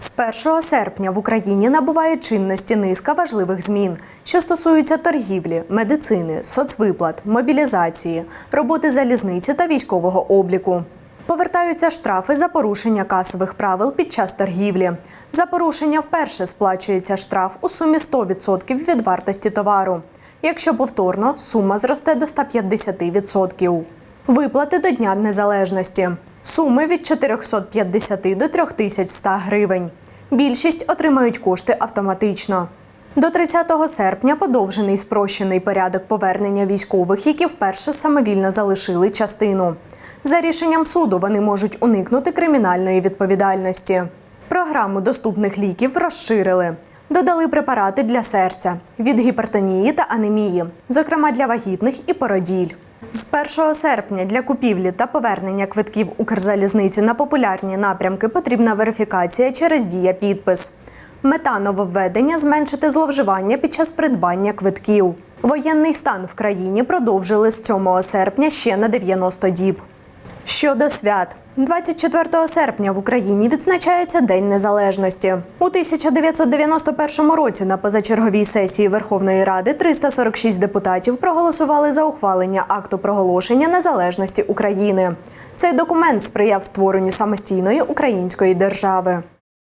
З 1 серпня в Україні набуває чинності низка важливих змін, що стосуються торгівлі, медицини, соцвиплат, мобілізації, роботи залізниці та військового обліку. Повертаються штрафи за порушення касових правил під час торгівлі. За порушення вперше сплачується штраф у сумі 100% від вартості товару. Якщо повторно, сума зросте до 150%. Виплати до Дня Незалежності. Суми від 450 до 3100 гривень. Більшість отримають кошти автоматично. До 30 серпня подовжений спрощений порядок повернення військових, які вперше самовільно залишили частину. За рішенням суду вони можуть уникнути кримінальної відповідальності. Програму доступних ліків розширили. Додали препарати для серця від гіпертонії та анемії, зокрема для вагітних і породіль. З 1 серпня для купівлі та повернення квитків Укрзалізниці на популярні напрямки потрібна верифікація через дія підпис. Мета нововведення зменшити зловживання під час придбання квитків. Воєнний стан в країні продовжили з 7 серпня ще на 90 діб. Щодо свят, 24 серпня в Україні відзначається День Незалежності. У 1991 році на позачерговій сесії Верховної Ради 346 депутатів проголосували за ухвалення акту проголошення незалежності України. Цей документ сприяв створенню самостійної української держави.